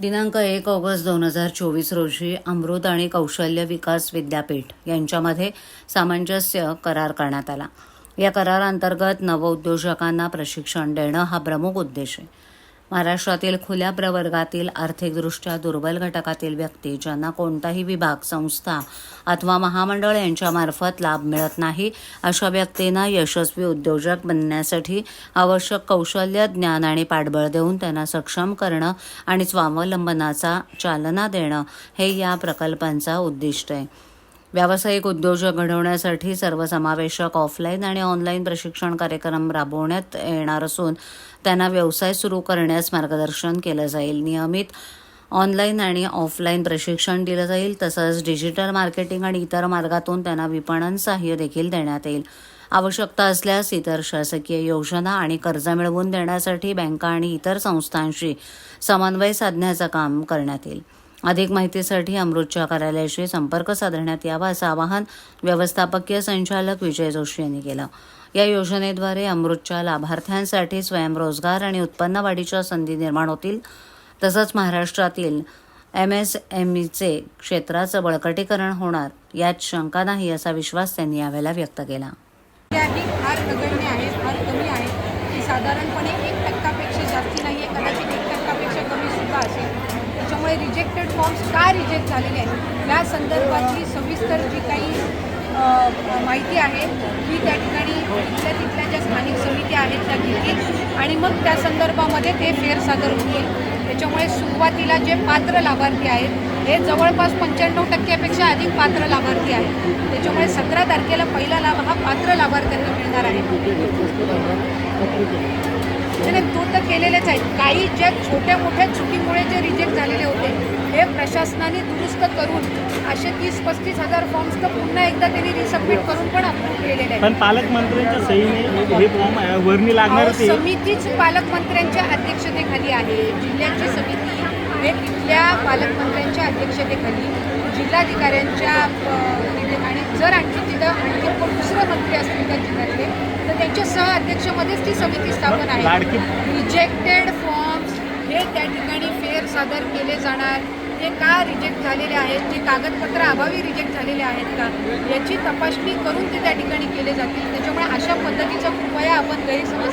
दिनांक एक ऑगस्ट दोन हजार चोवीस रोजी अमृत आणि कौशल्य विकास विद्यापीठ यांच्यामध्ये सामंजस्य करार करण्यात आला. या कराराअंतर्गत नवउद्योजकांना प्रशिक्षण देणं हा प्रमुख उद्देश आहे. महाराष्ट्रातील खुल्या प्रवर्गातील आर्थिकदृष्ट्या दुर्बल घटकातील व्यक्ती ज्यांना कोणताही विभाग संस्था अथवा महामंडळ यांच्यामार्फत लाभ मिळत नाही अशा व्यक्तींना यशस्वी उद्योजक बनण्यासाठी आवश्यक कौशल्य ज्ञान आणि पाठबळ देऊन त्यांना सक्षम करणं आणि स्वावलंबनाचा चालना देणं हे या प्रकल्पांचा उद्दिष्ट आहे. व्यावसायिक उद्योजक घडवण्यासाठी सर्वसमावेशक ऑफलाईन आणि ऑनलाईन प्रशिक्षण कार्यक्रम राबवण्यात येणार असून त्यांना व्यवसाय सुरू करण्यास मार्गदर्शन केलं जाईल. नियमित ऑनलाईन आणि ऑफलाईन प्रशिक्षण दिलं जाईल तसंच डिजिटल मार्केटिंग आणि इतर मार्गातून त्यांना विपणन सहाय्य देखील देण्यात येईल. आवश्यकता असल्यास इतर शासकीय योजना आणि कर्ज मिळवून देण्यासाठी बँका आणि इतर संस्थांशी समन्वय साधण्याचं काम करण्यात येईल. अधिक माहितीसाठी अमृतच्या कार्यालयाशी संपर्क साधण्यात यावा असं आवाहन व्यवस्थापकीय संचालक विजय जोशी यांनी केलं. या योजनेद्वारे अमृतच्या लाभार्थ्यांसाठी स्वयंरोजगार आणि उत्पन्न वाढीच्या संधी निर्माण होतील. तसंच महाराष्ट्रातील एम एस एम ईचे क्षेत्राचं बळकटीकरण होणार यात शंका नाही असा विश्वास त्यांनी यावेळेला व्यक्त केला. साधारणपणे एक टक्कापेक्षा जास्ती नाही आहे कदाचित एक कमी सुद्धा असेल. त्याच्यामुळे रिजेक्टेड फॉर्म्स का रिजेक्ट झालेले आहेत? या संदर्भातली सविस्तर जी काही माहिती आहे ती त्या ठिकाणी तिथल्या तिथल्या ज्या स्थानिक समित्या आहेत त्या घेतील. आणि मग त्या संदर्भामध्ये ते फेर सादर होतील. त्याच्यामुळे सुरुवातीला जे पात्र लाभार्थी आहेत हे जवळपास पंच्याण्णव टक्क्यापेक्षा अधिक पात्र लाभार्थी आहेत. त्याच्यामुळे सतरा तारखेला पहिला लाभ हा पात्र लाभार्थ्यांना मिळणार आहे. नाही, नाही, तो तर केलेलेच आहेत काही ज्या छोट्या मोठ्या चुकीमुळे जे रिजेक्ट झालेले होते हे प्रशासनाने दुरुस्त करून असे तीस पस्तीस हजार फॉर्म्स तर पुन्हा एकदा त्यांनी रिसबमिट करून पण अप्रूव्ह केलेले आहेत. पण पालकमंत्र्यांच्या सहीने हे फॉर्म वर्णी लागणार समितीच पालकमंत्र्यांच्या अध्यक्षतेखाली आहे. जिल्ह्याची समिती हे तिथल्या पालकमंत्र्यांच्या अध्यक्षतेखाली. जिल्हाधिकाऱ्यांच्या आणि जर आणखी तिथं आणखी कोण दुसरे मंत्री असतील त्या जिल्ह्यातले सह अध्यक्षमध्येच ती समिती स्थापन आहे. रिजेक्टेड फॉर्म्स हे त्या ठिकाणी फेर सादर केले जाणार. ते का रिजेक्ट झालेले आहेत? ते कागदपत्र अभावी रिजेक्ट झालेले आहेत का? याची तपासणी करून ते त्या ठिकाणी केले जातील. त्याच्यामुळे अशा पद्धतीचा कृपया आपण गैरसमज